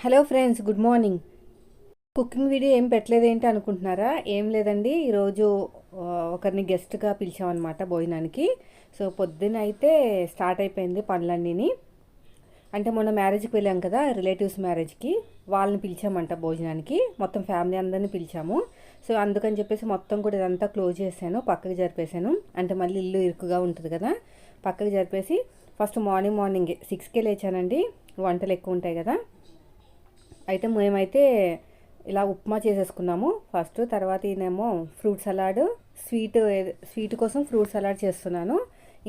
Hello friends good morning. Cooking video ఏం పెట్టలేదేంటి అనుకుంటున్నారా? ఏం లేదండి. ఈరోజు ఒకరిని గెస్ట్గా పిలిచామన్నమాట భోజనానికి. సో పొద్దున అయితే స్టార్ట్ అయిపోయింది పనులన్నీని. అంటే మొన్న మ్యారేజ్కి వెళ్ళాం కదా రిలేటివ్స్ మ్యారేజ్కి. వాళ్ళని పిలిచామంట భోజనానికి. మొత్తం ఫ్యామిలీ అందరిని పిలిచాము. సో అందుకని చెప్పేసి మొత్తం కూడా ఇదంతా క్లోజ్ చేశాను పక్కకి జరిపేశాను. అంటే మళ్ళీ ఇల్లు ఇరుకుగా ఉంటుంది కదా. పక్కకి జరిపేసి ఫస్ట్ మార్నింగ్ మార్నింగ్ సిక్స్కే లేచానండి. వంటలు ఎక్కువ ఉంటాయి కదా. అయితే మేమైతే ఇలా ఉప్మా చేసేసుకున్నాము. ఫస్ట్ తర్వాత ఈయనేమో ఫ్రూట్ సలాడ్ స్వీట్ స్వీట్ కోసం ఫ్రూట్ సలాడ్ చేస్తున్నాను.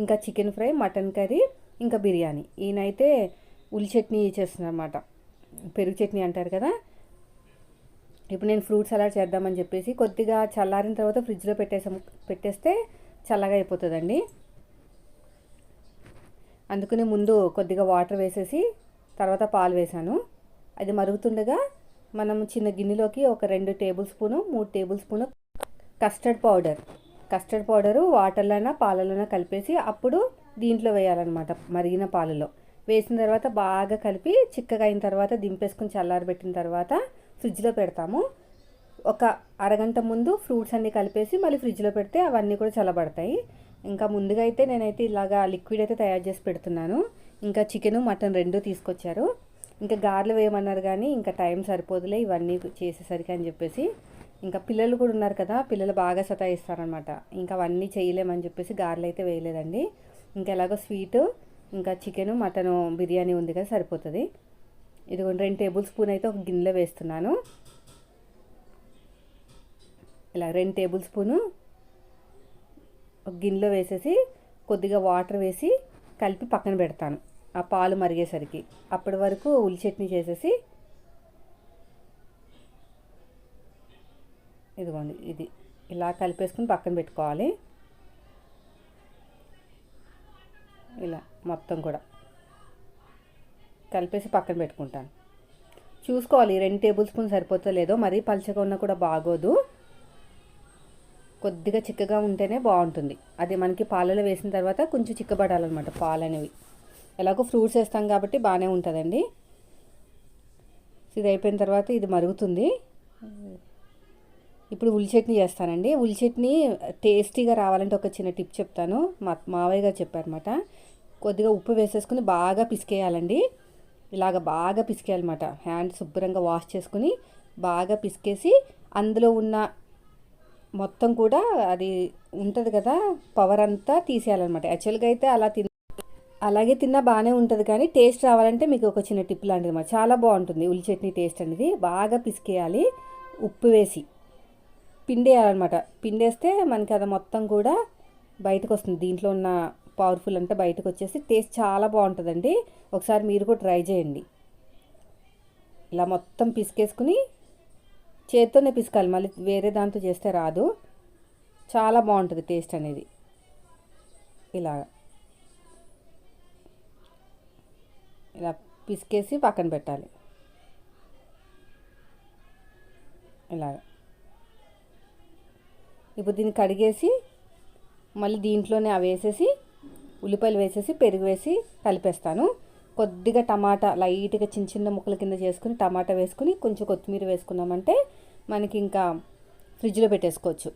ఇంకా చికెన్ ఫ్రై మటన్ కర్రీ ఇంకా బిర్యానీ. ఈయనైతే ఉల్లి చట్నీ చేస్తున్నారు అనమాట పెరుగు చట్నీ అంటారు కదా. ఇప్పుడు నేను ఫ్రూట్ సలాడ్ చేద్దామని చెప్పేసి కొద్దిగా చల్లారిన తర్వాత ఫ్రిడ్జ్లో పెట్టేసాం పెట్టేస్తే చల్లగా అయిపోతుందండి. అందుకని ముందు కొద్దిగా వాటర్ వేసేసి తర్వాత పాలు వేసాను. అది మరుగుతుండగా మనం చిన్న గిన్నెలోకి ఒక రెండు టేబుల్ స్పూను మూడు tablespoon custard powder. Custard powder వాటర్లోనా పాలలోనా కలిపేసి అప్పుడు దీంట్లో వేయాలన్నమాట మరిగిన పాలలో. వేసిన తర్వాత బాగా కలిపి చిక్కగా అయిన తర్వాత దింపేసుకుని చల్లారబెట్టిన తర్వాత ఫ్రిడ్జ్లో పెడతాము. ఒక అరగంట ముందు ఫ్రూట్స్ అన్నీ కలిపేసి మళ్ళీ ఫ్రిడ్జ్లో పెడితే అవన్నీ కూడా చల్లబడతాయి. ఇంకా ముందుగా అయితే నేనైతే ఇలాగా లిక్విడ్ అయితే తయారు చేసి పెడుతున్నాను. ఇంకా చికెన్ మటన్ రెండు తీసుకొచ్చారు. ఇంకా గార్లు వేయమన్నారు కానీ ఇంకా టైం సరిపోదులే ఇవన్నీ చేసేసరికి అని చెప్పేసి. ఇంకా పిల్లలు కూడా ఉన్నారు కదా పిల్లలు బాగా సతాయిస్తారనమాట ఇంకా అవన్నీ చేయలేమని చెప్పేసి గార్లు అయితే వేయలేదండి. ఇంకా ఎలాగో స్వీటు ఇంకా చికెను మటను బిర్యానీ ఉంది కదా సరిపోతుంది. ఇదిగోండి రెండు టేబుల్ స్పూన్ అయితే ఒక గిన్నెలో వేస్తున్నాను. ఇలా రెండు టేబుల్ స్పూను ఒక గిన్నెలో వేసేసి కొద్దిగా వాటర్ వేసి కలిపి పక్కన పెడతాను. ఆ పాలు మరిగేసరికి అప్పటి వరకు ఉల్లి చట్నీ చేసేసి ఇదిగోండి ఇది ఇలా కలిపేసుకుని పక్కన పెట్టుకోవాలి. ఇలా మొత్తం కూడా కలిపేసి పక్కన పెట్టుకుంటాను. చూసుకోవాలి రెండు టేబుల్ స్పూన్ సరిపోతుందో లేదో మరీ పలుచగా ఉన్నా కూడా బాగోదు. కొద్దిగా చిక్కగా ఉంటేనే బాగుంటుంది. అది మనకి పాలలో వేసిన తర్వాత కొంచెం చిక్కబడాలన్నమాట పాలు అనేవి ఎలాగో ఫ్రూట్స్ వేస్తాం కాబట్టి బాగానే ఉంటుందండి. ఇది అయిపోయిన తర్వాత ఇది మరుగుతుంది. ఇప్పుడు ఉల్లి చట్నీ చేస్తానండి. ఉల్లి చట్నీ టేస్టీగా రావాలంటే ఒక చిన్న టిప్ చెప్తాను. మా మావయ్య గారు చెప్పారన్నమాట. కొద్దిగా ఉప్పు వేసేసుకుని బాగా పిసికేయాలండి. ఇలాగ బాగా పిసికేయాలన్నమాట. హ్యాండ్ శుభ్రంగా వాష్ చేసుకుని బాగా పిసికేసి అందులో ఉన్న మొత్తం కూడా అది ఉంటుంది కదా పవర్ అంతా తీసేయాలన్నమాట. యాక్చువల్గా అయితే అలా తిన అలాగే తిన్నా బాగానే ఉంటుంది కానీ టేస్ట్ రావాలంటే మీకు ఒక చిన్న టిప్ లాంటిది అన్నమాట చాలా బాగుంటుంది. ఉల్లి చట్నీ టేస్ట్ అనేది బాగా పిసికేయాలి ఉప్పు వేసి. పిండేయాలన్నమాట. పిండేస్తే మనకి అది మొత్తం కూడా బయటకు వస్తుంది దీంట్లో ఉన్న పవర్ఫుల్ అంతా బయటకు వచ్చేసి టేస్ట్ చాలా బాగుంటుందండి. ఒకసారి మీరు కూడా ట్రై చేయండి. ఇలా మొత్తం పిసికేసుకుని చేత్తోనే పిసకాలి. మళ్ళీ వేరే దాంతో చేస్తే రాదు. చాలా బాగుంటుంది టేస్ట్ అనేది. ఇలా ఇలా పిసికేసి పక్కన పెట్టాలి. ఇలా. ఇప్పుడు దీన్ని కడిగేసి మళ్ళీ దీంట్లోనే అవి వేసేసి ఉల్లిపాయలు వేసేసి పెరుగు వేసి కలిపేస్తాను. కొద్దిగా టమాటా లైట్గా చిన్న చిన్న ముక్కల కింద చేసుకుని టమాటా వేసుకుని కొంచెం కొత్తిమీర వేసుకున్నామంటే మనకి ఇంకా ఫ్రిడ్జ్లో పెట్టేసుకోవచ్చు.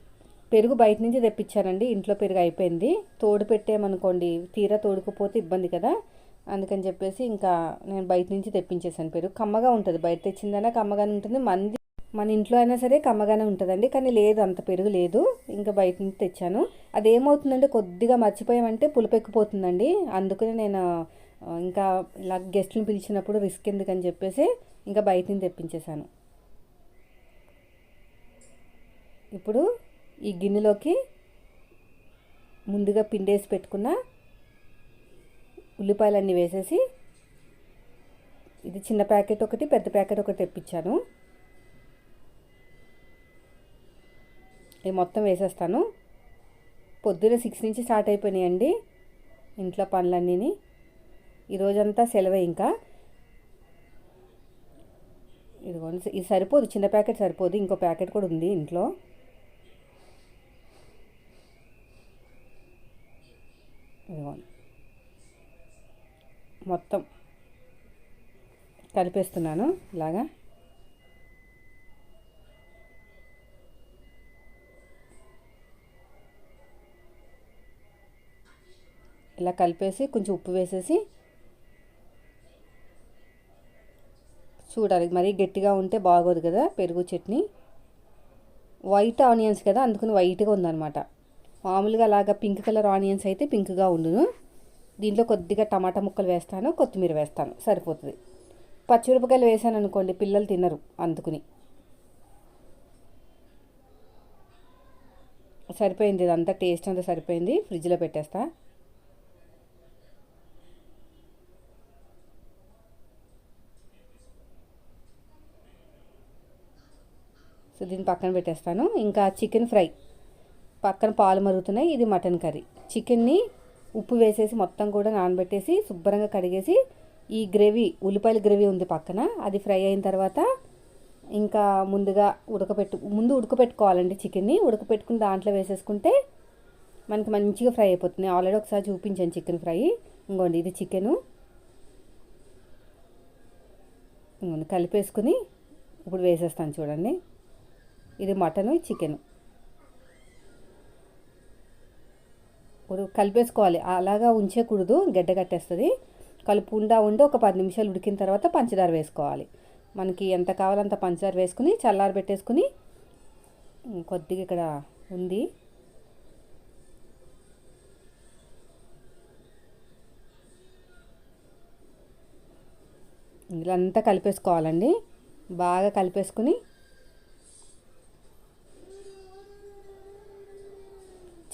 పెరుగు బయట నుంచి తెప్పించానండి ఇంట్లో పెరుగు అయిపోయింది. తోడు పెట్టేమనుకోండి తీరా తోడుకుపోతే ఇబ్బంది కదా. అందుకని చెప్పేసి ఇంకా నేను బయట నుంచి తెప్పించేసాను పెరుగు కమ్మగా ఉంటుంది. బయట తెచ్చిందైనా కమ్మగానే ఉంటుంది. మంది మన ఇంట్లో అయినా సరే కమ్మగానే ఉంటుందండి. కానీ లేదు అంత పెరుగు లేదు. ఇంకా బయట నుంచి తెచ్చాను. అదేమవుతుందంటే కొద్దిగా మర్చిపోయామంటే పులుపెక్కిపోతుందండి. అందుకనే నేను ఇంకా ఇలా గెస్ట్ని పిలిచినప్పుడు రిస్క్ ఎందుకని చెప్పేసి ఇంకా బయట నుంచి తెప్పించేశాను. ఇప్పుడు ఈ గిన్నెలోకి ముందుగా పిండేసి పెట్టుకున్న ఉల్లిపాయలన్నీ వేసేసి ఇది చిన్న ప్యాకెట్ ఒకటి పెద్ద ప్యాకెట్ ఒకటి తెప్పించాను. ఇది మొత్తం వేసేస్తాను. పొద్దున సిక్స్ నుంచి స్టార్ట్ అయిపోయినాయండి ఇంట్లో పనులన్నీని. ఈరోజంతా సెలవే ఇంకా. ఇదిగోండి ఇది సరిపోదు చిన్న ప్యాకెట్ సరిపోదు ఇంకో ప్యాకెట్ కూడా ఉంది ఇంట్లో. ఇదిగోండి. మొత్తం కలిపేస్తున్నాను ఇలాగా. ఇలా కలిపేసి కొంచెం ఉప్పు వేసేసి చూడాలి. మరీ గట్టిగా ఉంటే బాగోదు కదా పెరుగు చట్నీ. వైట్ ఆనియన్స్ కదా అందుకని వైట్గా ఉందన్నమాట. మామూలుగా అలాగా పింక్ కలర్ ఆనియన్స్ అయితే పింక్గా ఉండును. దీంట్లో కొద్దిగా టమాటా ముక్కలు వేస్తాను కొత్తిమీర వేస్తాను. సరిపోతుంది. పచ్చిమిరపకాయలు వేసాను అనుకోండి పిల్లలు తినరు అందుకుని. సరిపోయింది ఇదంతా టేస్ట్ అంతా సరిపోయింది. ఫ్రిడ్జ్లో పెట్టేస్తా. సో దీన్ని పక్కన పెట్టేస్తాను. ఇంకా చికెన్ ఫ్రై. పక్కన పాలు మరుగుతున్నాయి ఇది మటన్ కర్రీ. చికెన్ని ఉప్పు వేసేసి మొత్తం కూడా నానబెట్టేసి శుభ్రంగా కడిగేసి ఈ గ్రేవీ ఉల్లిపాయల గ్రేవీ ఉంది పక్కన అది ఫ్రై అయిన తర్వాత ఇంకా ముందుగా ఉడకపెట్టు ముందు ఉడకపెట్టుకోవాలండి చికెన్ని. ఉడకపెట్టుకుని దాంట్లో వేసేసుకుంటే మనకి మంచిగా ఫ్రై అయిపోతుంది. ఆల్రెడీ ఒకసారి చూపించాను చికెన్ ఫ్రై. ఇంకోండి ఇది చికెను. ఇంకోండి కలిపేసుకుని ఇప్పుడు వేసేస్తాను చూడండి. ఇది మటను చికెను. కలిపేసుకోవాలి. అలాగా ఉంచేకూడదు గడ్డ కట్టేస్తుంది. కలుపుకుండా ఉండి ఒక పది నిమిషాలు ఉడికిన తర్వాత పంచదార వేసుకోవాలి. మనకి ఎంత కావాలంత పంచదార వేసుకుని చల్లారి పెట్టేసుకుని కొద్దిగా ఇక్కడ ఉంది. ఇలా అంతా కలిపేసుకోవాలండి. బాగా కలిపేసుకుని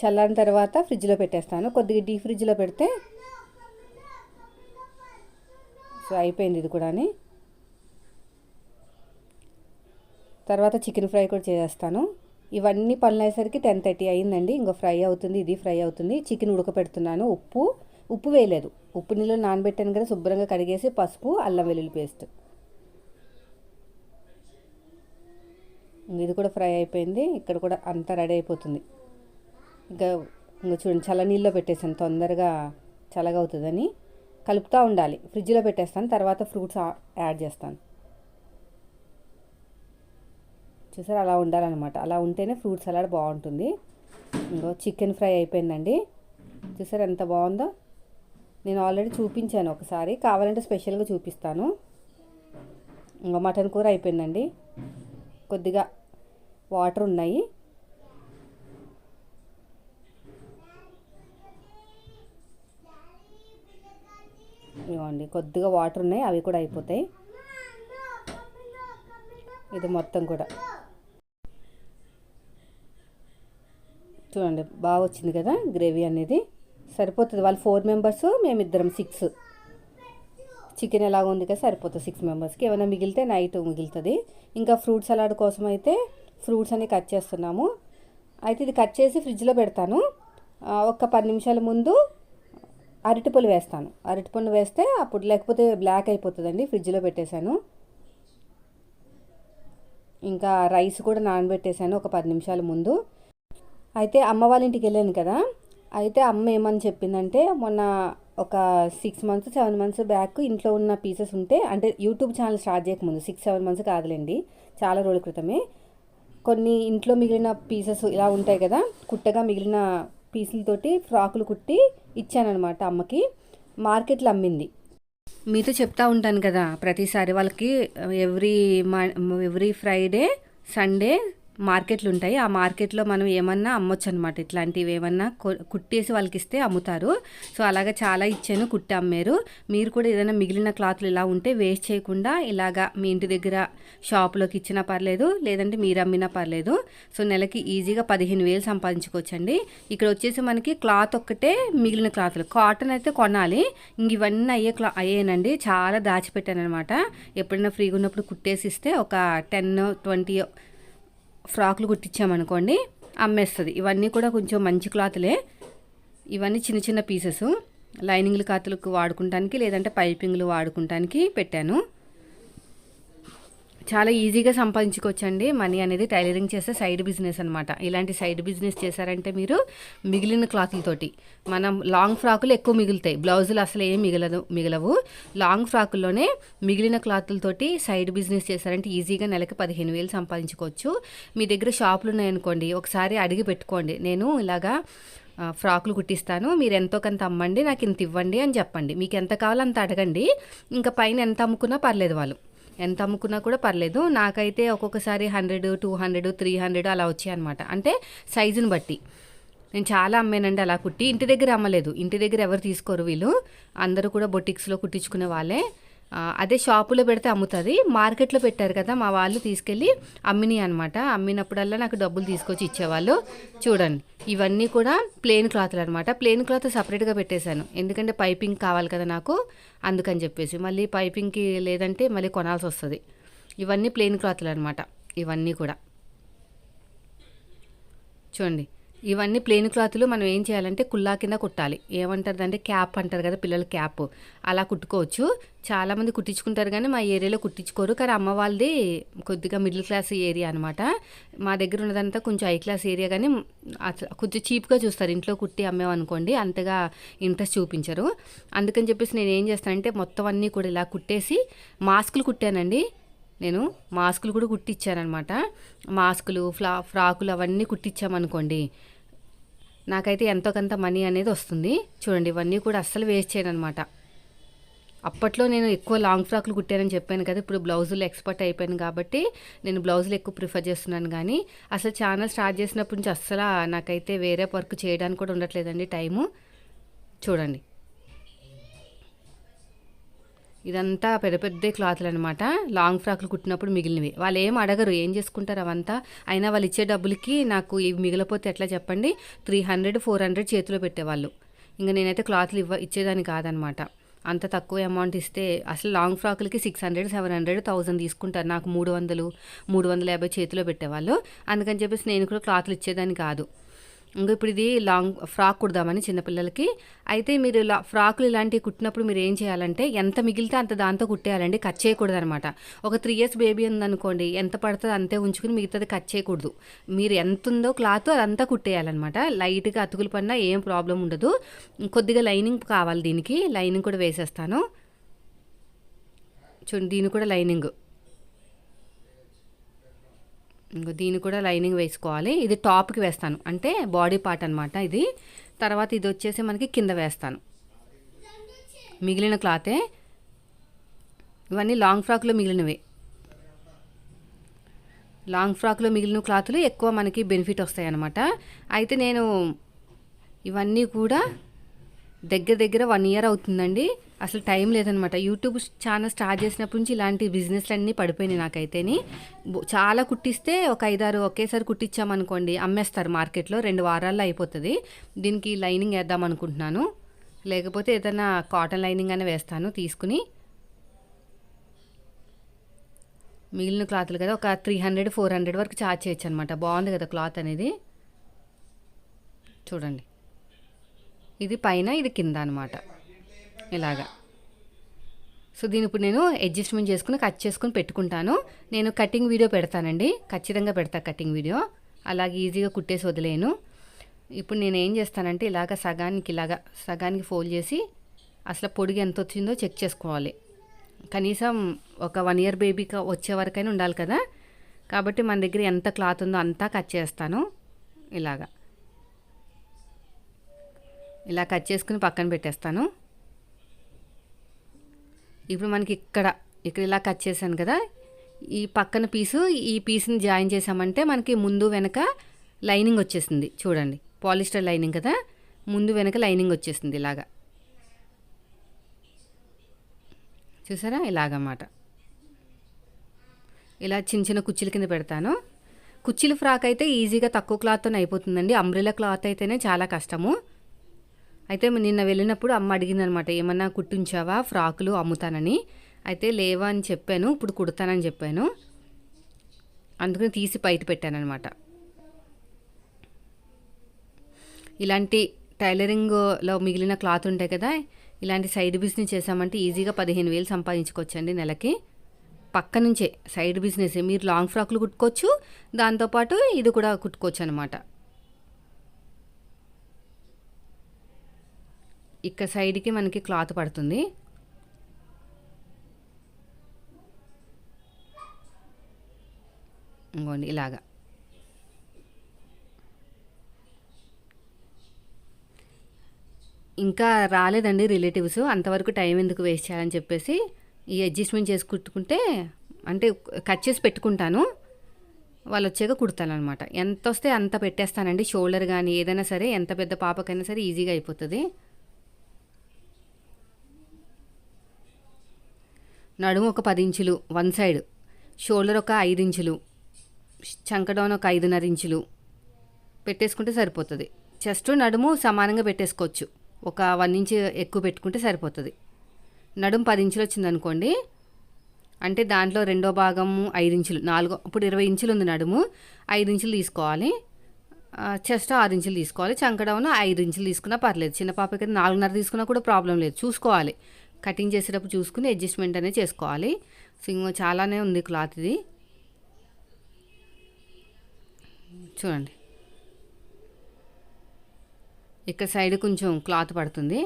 చల్లారిన తర్వాత ఫ్రిడ్జ్లో పెట్టేస్తాను. కొద్దిగా డీ ఫ్రిడ్జ్లో పెడితే సో అయిపోయింది ఇది కూడా తర్వాత చికెన్ ఫ్రై కూడా చేసేస్తాను. ఇవన్నీ పనులు అయ్యేసరికి టెన్ థర్టీ అయిందండి. ఇంకో ఫ్రై అవుతుంది ఇది ఫ్రై అవుతుంది. చికెన్ ఉడకపెడుతున్నాను ఉప్పు ఉప్పు వేయలేదు. ఉప్పు నీళ్ళు నానబెట్టాను కదా శుభ్రంగా కడిగేసి పసుపు అల్లం వెల్లుల్లి పేస్ట్. ఇది కూడా ఫ్రై అయిపోయింది. ఇక్కడ కూడా అంతా రెడీ అయిపోతుంది. ఇంకా ఇంకా చూడండి చల్ల నీళ్ళలో పెట్టేసాను తొందరగా చల్లగా అవుతుందని కలుపుతూ ఉండాలి. ఫ్రిడ్జ్లో పెట్టేస్తాను తర్వాత ఫ్రూట్స్ యాడ్ చేస్తాను. చూసారు అలా ఉండాలన్నమాట. అలా ఉంటేనే ఫ్రూట్ సలాడ్ బాగుంటుంది. ఇంకో చికెన్ ఫ్రై అయిపోయిందండి. చూసారు ఎంత బాగుందో. నేను ఆల్రెడీ చూపించాను ఒకసారి. కావాలంటే స్పెషల్గా చూపిస్తాను. ఇంకో మటన్ కూర అయిపోయిందండి. కొద్దిగా వాటర్ ఉన్నాయి. ఇవ్వండి. కొద్దిగా వాటర్ ఉన్నాయి అవి కూడా అయిపోతాయి. ఇది మొత్తం కూడా. చూడండి బాగా వచ్చింది కదా గ్రేవీ అనేది. సరిపోతుంది. వాళ్ళు ఫోర్ మెంబర్స్ మేమిద్దరం సిక్స్ చికెన్ ఎలాగ ఉంది కదా సరిపోతుంది సిక్స్ మెంబర్స్కి ఏమైనా మిగిలితే నైట్ మిగులుతుంది. ఇంకా ఫ్రూట్ సలాడ్ కోసం అయితే ఫ్రూట్స్ అన్ని కట్ చేస్తున్నాము. అయితే ఇది కట్ చేసి ఫ్రిడ్జ్లో పెడతాను. ఒక పది నిమిషాల ముందు అరటిపళ్ళు వేస్తాను. అరటిపళ్ళు వేస్తే అప్పుడు లేకపోతే బ్లాక్ అయిపోతుందండి ఫ్రిడ్జ్లో పెట్టేశాను. ఇంకా రైస్ కూడా నానబెట్టేశాను ఒక పది నిమిషాల ముందు. అయితే అమ్మ వాళ్ళ ఇంటికి వెళ్ళాను కదా అయితే అమ్మ ఏమని చెప్పిందంటే మొన్న ఒక six months seven months back ఇంట్లో ఉన్న పీసెస్ ఉంటే అంటే యూట్యూబ్ ఛానల్ స్టార్ట్ చేయకముందు సిక్స్ సెవెన్ మంత్స్ కాదులేండి చాలా రోజుల క్రితమే. కొన్ని ఇంట్లో మిగిలిన పీసెస్ ఇలా ఉంటాయి కదా కుట్టగా మిగిలిన పీసులతోటి ఫ్రాకులు కుట్టి ఇచ్చానమాట అమ్మకి. మార్కెట్లో అమ్మింది. మీతో చెప్తా ఉంటాను కదా ప్రతిసారి వాళ్ళకి ఎవ్రీ ఎవ్రీ ఫ్రైడే సండే మార్కెట్లు ఉంటాయి ఆ మార్కెట్లో మనం ఏమన్నా అమ్మొచ్చు అనమాట ఇట్లాంటివి ఏమన్నా కుట్టేసి వాళ్ళకి ఇస్తే అమ్ముతారు. సో అలాగా చాలా ఇచ్చాను కుట్టి అమ్మారు. మీరు కూడా ఏదైనా మిగిలిన క్లాత్లు ఇలా ఉంటే వేస్ట్ చేయకుండా ఇలాగా మీ ఇంటి దగ్గర షాప్లోకి ఇచ్చినా పర్లేదు లేదంటే మీరు అమ్మినా పర్లేదు. సో నెలకి ఈజీగా పదిహేను వేలు సంపాదించుకోవచ్చండి. ఇక్కడ వచ్చేసి మనకి క్లాత్ ఒక్కటే మిగిలిన క్లాత్లు. కాటన్ అయితే కొనాలి. ఇంక ఇవన్నీ అయ్యే క్లా అయ్యేనండి. చాలా దాచిపెట్టాను అనమాట ఎప్పుడైనా ఫ్రీగా ఉన్నప్పుడు కుట్టేసి ఇస్తే ఒక టెన్ ట్వంటీ ఫ్రాక్లు కుట్టించామనుకోండి అమ్మేస్తుంది. ఇవన్నీ కూడా కొంచెం మంచి క్లాత్లే. ఇవన్నీ చిన్న చిన్న పీసెస్. లైనింగ్లు క్లాత్లకు వాడుకుంటానికి లేదంటే పైపింగ్లు వాడుకుంటానికి పెట్టాను. చాలా ఈజీగా సంపాదించుకోవచ్చండి. మనీ అనేది టైలరింగ్ చేసే సైడ్ బిజినెస్ అనమాట ఇలాంటి సైడ్ బిజినెస్ చేశారంటే మీరు మిగిలిన క్లాతులతోటి. మనం లాంగ్ ఫ్రాకులు ఎక్కువ మిగులుతాయి. బ్లౌజులు అసలు ఏం మిగలదు మిగలవు. లాంగ్ ఫ్రాకుల్లోనే మిగిలిన క్లాత్లతోటి సైడ్ బిజినెస్ చేశారంటే ఈజీగా నెలకి పదిహేను వేలు సంపాదించుకోవచ్చు. మీ దగ్గర షాపులు ఉన్నాయనుకోండి ఒకసారి అడిగి పెట్టుకోండి. నేను ఇలాగా ఫ్రాకులు కుట్టిస్తాను. మీరు ఎంతో కొంత అమ్మండి నాకు ఇంత ఇవ్వండి అని చెప్పండి. మీకు ఎంత కావాలో అంత అడగండి. ఇంకా పైన ఎంత అమ్ముకున్నా పర్లేదు వాళ్ళు. ఎంత అమ్ముకున్నా కూడా పర్లేదు. నాకైతే ఒక్కొక్కసారి hundred two hundred three hundred అలా వచ్చాయి అనమాట అంటే సైజుని బట్టి. నేను చాలా అమ్మానండి అలా కుట్టి. ఇంటి దగ్గర అమ్మలేదు. ఇంటి దగ్గర ఎవరు తీసుకోరు వీళ్ళు. అందరూ కూడా బొటిక్స్లో కుట్టించుకునే వాళ్ళే. అదే షాపులో పెడితే అమ్ముతుంది. మార్కెట్లో పెట్టారు కదా మా వాళ్ళు తీసుకెళ్ళి అమ్మినాయి అనమాట అమ్మినప్పుడల్లా నాకు డబ్బులు తీసుకొచ్చి ఇచ్చేవాళ్ళు. చూడండి ఇవన్నీ కూడా ప్లెయిన్ క్లాత్లు అనమాట ప్లెయిన్ క్లాత్ సపరేట్గా పెట్టేశాను. ఎందుకంటే పైపింగ్ కావాలి కదా నాకు అందుకని చెప్పేసి. మళ్ళీ పైపింగ్కి లేదంటే మళ్ళీ కొనాల్సి వస్తుంది. ఇవన్నీ ప్లెయిన్ క్లాత్లు అనమాట ఇవన్నీ కూడా. చూడండి ఇవన్నీ ప్లెయిన్ క్లాత్లు మనం ఏం చేయాలంటే కుల్లా కింద కుట్టాలి. ఏమంటారు అంటే క్యాప్ అంటారు కదా పిల్లల క్యాప్ అలా కుట్టుకోవచ్చు. చాలామంది కుట్టించుకుంటారు కానీ మా ఏరియాలో కుట్టించుకోరు. కానీ అమ్మ వాళ్ళది కొద్దిగా మిడిల్ క్లాస్ ఏరియా అనమాట మా దగ్గర ఉన్నదంతా కొంచెం హై క్లాస్ ఏరియా కానీ కొంచెం చీప్గా చూస్తారు. ఇంట్లో కుట్టి అమ్మేమనుకోండి అంతగా ఇంట్రెస్ట్ చూపించరు. అందుకని చెప్పేసి నేను ఏం చేస్తానంటే మొత్తం అన్నీ కూడా ఇలా కుట్టేసి మాస్కులు కుట్టానండి. నేను మాస్కులు కూడా కుట్టించానమాట మాస్కులు ఫ్లా ఫ్రాకులు అవన్నీ కుట్టించామనుకోండి నాకైతే ఎంతో కొంత మనీ అనేది వస్తుంది. చూడండి ఇవన్నీ కూడా అస్సలు వేస్ట్ చేయను అనమాట అప్పట్లో నేను ఎక్కువ లాంగ్ ఫ్రాక్లు కుట్టానని చెప్పాను కదా ఇప్పుడు బ్లౌజులు ఎక్స్పర్ట్ అయిపోయాను కాబట్టి నేను బ్లౌజులు ఎక్కువ ప్రిఫర్ చేస్తున్నాను కానీ అసలు ఛానల్ స్టార్ట్ చేసినప్పటి నుంచి అస్సలు నాకైతే వేరే వర్క్ చేయడానికి కూడా ఉండట్లేదండి టైము. చూడండి ఇదంతా పెద్ద పెద్ద క్లాత్లు అనమాట లాంగ్ ఫ్రాక్లు కుట్టినప్పుడు మిగిలినవి. వాళ్ళు ఏం అడగరు ఏం చేసుకుంటారు అవంతా. అయినా వాళ్ళు ఇచ్చే డబ్బులకి నాకు ఇవి మిగిలిపోతే ఎట్లా చెప్పండి? త్రీ హండ్రెడ్ ఫోర్ హండ్రెడ్ చేతిలో పెట్టేవాళ్ళు. ఇంకా నేనైతే క్లాత్లు ఇవ్వ ఇచ్చేదాన్ని కాదనమాట. అంత తక్కువ అమౌంట్ ఇస్తే అసలు long ఫ్రాకులకి six hundred seven hundred thousand తీసుకుంటారు. నాకు మూడు వందలు మూడు వందల యాభై చేతిలో పెట్టేవాళ్ళు. అందుకని చెప్పేసి నేను కూడా క్లాత్లు ఇచ్చేదాన్ని కాదు. ఇంకా ఇప్పుడు ఇది లాంగ్ ఫ్రాక్ కుడదామని చిన్నపిల్లలకి. అయితే మీరు ఇలా ఫ్రాకులు ఇలాంటివి కుట్టినప్పుడు మీరు ఏం చేయాలంటే ఎంత మిగిలితే అంత దాంతో కుట్టేయాలండి కట్ చేయకూడదు అనమాట ఒక త్రీ ఇయర్స్ బేబీ ఉందనుకోండి ఎంత పడుతుందో అంతే ఉంచుకుని మిగతాది కట్ చేయకూడదు. మీరు ఎంత ఉందో క్లాత్ అదంతా కుట్టేయాలన్నమాట లైట్గా అతుకులు పడినా ఏం ప్రాబ్లం ఉండదు. కొద్దిగా లైనింగ్ కావాలి దీనికి లైనింగ్ కూడా వేసేస్తాను. చూడండి దీని కూడా లైనింగ్. ఇంకో దీన్ని కూడా లైనింగ్ వేసుకోవాలి. ఇది టాప్కి వేస్తాను. అంటే బాడీ పార్ట్ అనమాట ఇది. తర్వాత ఇది వచ్చేసి మనకి కింద వేస్తాను. మిగిలిన క్లాతే ఇవన్నీ లాంగ్ ఫ్రాక్లో మిగిలినవి. లాంగ్ ఫ్రాక్లో మిగిలిన క్లాతులు ఎక్కువ మనకి బెనిఫిట్ వస్తాయి అన్నమాట అయితే నేను ఇవన్నీ కూడా దగ్గర దగ్గర వన్ ఇయర్ అవుతుందండి. అసలు టైం లేదనమాట. యూట్యూబ్ ఛానల్ స్టార్ట్ చేసినప్పటి నుంచి ఇలాంటి బిజినెస్లు అన్నీ పడిపోయినాయి నాకైతేని. చాలా కుట్టిస్తే ఒక ఐదారు ఒకేసారి కుట్టించామనుకోండి అమ్మేస్తారు మార్కెట్లో రెండు వారాల్లో అయిపోతుంది. దీనికి లైనింగ్ వేద్దాం అనుకుంటున్నాను. లేకపోతే ఏదైనా కాటన్ లైనింగ్ అని వేస్తాను తీసుకుని. మిగిలిన క్లాత్లు కదా ఒక త్రీ హండ్రెడ్ ఫోర్ హండ్రెడ్ వరకు ఛార్జ్ చేయొచ్చు అనమాట బాగుంది కదా క్లాత్ అనేది. చూడండి. ఇది పైన ఇది కింద అనమాట ఇలాగా. సో దీని ఇప్పుడు నేను అడ్జస్ట్మెంట్ చేసుకుని కట్ చేసుకుని పెట్టుకుంటాను. నేను కటింగ్ వీడియో పెడతానండి. ఖచ్చితంగా పెడతా కటింగ్ వీడియో అలాగే ఈజీగా కుట్టేసి వదిలేను. ఇప్పుడు నేను ఏం చేస్తానంటే ఇలాగ సగానికి ఇలాగ సగానికి ఫోల్డ్ చేసి అసలు పొడిగి ఎంత వచ్చిందో చెక్ చేసుకోవాలి. కనీసం ఒక వన్ ఇయర్ బేబీకి వచ్చే వరకైనా ఉండాలి కదా. కాబట్టి మన దగ్గర ఎంత క్లాత్ ఉందో అంతా కట్ చేస్తాను. ఇలాగా. ఇలా కట్ చేసుకుని పక్కన పెట్టేస్తాను. ఇప్పుడు మనకి ఇక్కడ ఇక్కడ ఇలా కట్ చేశాను కదా. ఈ పక్కన పీసు ఈ పీస్ని జాయిన్ చేసామంటే మనకి ముందు వెనక లైనింగ్ వచ్చేసింది. చూడండి పాలిస్టర్ లైనింగ్ కదా. ముందు వెనక లైనింగ్ వచ్చేసింది ఇలాగా. చూసారా? ఇలాగన్నమాట. ఇలా చిన్న చిన్న కుర్చీల కింద పెడతాను. కుర్చీల ఫ్రాక్ అయితే ఈజీగా తక్కువ క్లాత్తోనే అయిపోతుందండి. అంబ్రెలా క్లాత్ అయితేనే చాలా కష్టము. అయితే నిన్న వెళ్ళినప్పుడు అమ్మ అడిగిందనమాట ఏమన్నా కుట్టించావా? ఫ్రాకులు అమ్ముతానని. అయితే లేవా అని చెప్పాను ఇప్పుడు కుడతానని చెప్పాను. అందుకని తీసి బయట పెట్టానమాట ఇలాంటి టైలరింగ్లో మిగిలిన క్లాత్ ఉంటాయి కదా ఇలాంటి సైడ్ బిజినెస్ చేసామంటే ఈజీగా పదిహేను వేలు సంపాదించుకోవచ్చండి నెలకి. పక్క నుంచే సైడ్ బిజినెస్ మీరు లాంగ్ ఫ్రాక్లు కుట్టుకోవచ్చు దాంతోపాటు ఇది కూడా కుట్టుకోవచ్చు అనమాట ఇక్కడ సైడ్కి మనకి క్లాత్ పడుతుంది. ఇంకోండి ఇలాగా. ఇంకా రాలేదండి రిలేటివ్స్. అంతవరకు టైం ఎందుకు వేస్ట్ చేయాలని చెప్పేసి ఈ అడ్జస్ట్మెంట్ చేసి కుట్టుకుంటే అంటే కట్ చేసి పెట్టుకుంటాను. వాళ్ళు వచ్చాక కుడతానమాట ఎంత వస్తే అంత పెట్టేస్తానండి. షోల్డర్ కానీ ఏదైనా సరే ఎంత పెద్ద పాపకైనా సరే ఈజీగా అయిపోతుంది. నడుము ఒక పది ఇంచులు వన్ సైడ్. షోల్డర్ ఒక ఐదు ఇంచులు చంకడౌన్ ఒక ఐదున్నర ఇంచులు పెట్టేసుకుంటే సరిపోతుంది. చెస్ట్ నడుము సమానంగా పెట్టేసుకోవచ్చు. ఒక వన్ ఇంచ్ ఎక్కువ పెట్టుకుంటే సరిపోతుంది. నడుము పది ఇంచులు వచ్చిందనుకోండి అంటే దాంట్లో రెండో భాగం ఐదు ఇంచులు నాలుగో ఇప్పుడు ఇరవై ఇంచులు ఉంది నడుము ఐదు ఇంచులు తీసుకోవాలి చెస్ట్ ఆరు ఇంచులు తీసుకోవాలి చంకడౌన్ ఐదు ఇంచులు తీసుకున్నా పర్లేదు. చిన్న పాపకి నాలుగున్నర తీసుకున్నా కూడా ప్రాబ్లం లేదు. చూసుకోవాలి. కటింగ్ చేసేటప్పుడు చూసుకుని అడ్జస్ట్మెంట్ అనేది చేసుకోవాలి. సో ఇంకో చాలానే ఉంది క్లాత్ ఇది. చూడండి. ఇక్కడ సైడ్ కొంచెం క్లాత్ పడుతుంది.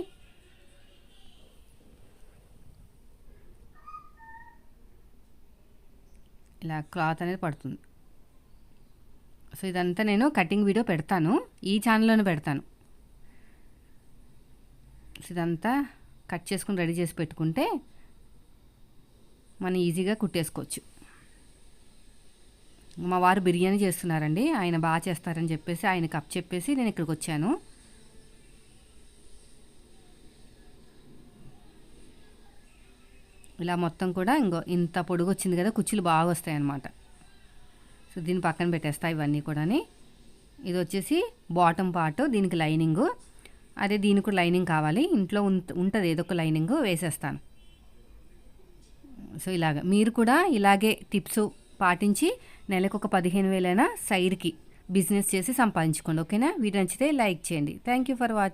ఇలా క్లాత్ అనేది పడుతుంది. సో ఇదంతా నేను కటింగ్ వీడియో పెడతాను. ఈ ఛానల్లోనే పెడతాను. సో ఇదంతా కట్ చేసుకుని రెడీ చేసి పెట్టుకుంటే మనం ఈజీగా కుట్టేసుకోవచ్చు. మా వారు బిర్యానీ చేస్తున్నారండి. ఆయన బాగా చేస్తారని చెప్పేసి ఆయన కప్ చెప్పేసి నేను ఇక్కడికి వచ్చాను. ఇలా మొత్తం కూడా ఇంకో ఇంత పొడుగు వచ్చింది కదా కుచ్చులు బాగా వస్తాయి అన్నమాట. సో దీన్ని పక్కన పెట్టేస్తా ఇవన్నీ కూడాని. ఇది వచ్చేసి బాటమ్ పార్ట్ దీనికి లైనింగు. అదే దీనికి లైనింగ్ కావాలి. ఇంట్లో ఉంటుంది ఏదో ఒక లైనింగ్ వేసేస్తాను. సో ఇలాగ. మీరు కూడా ఇలాగే టిప్స్ పాటించి నెలకు ఒక పదిహేను వేలైనా సైడ్కి బిజినెస్ చేసి సంపాదించుకోండి. ఓకేనా? వీడు నచ్చితే లైక్ చేయండి. Thank you for watching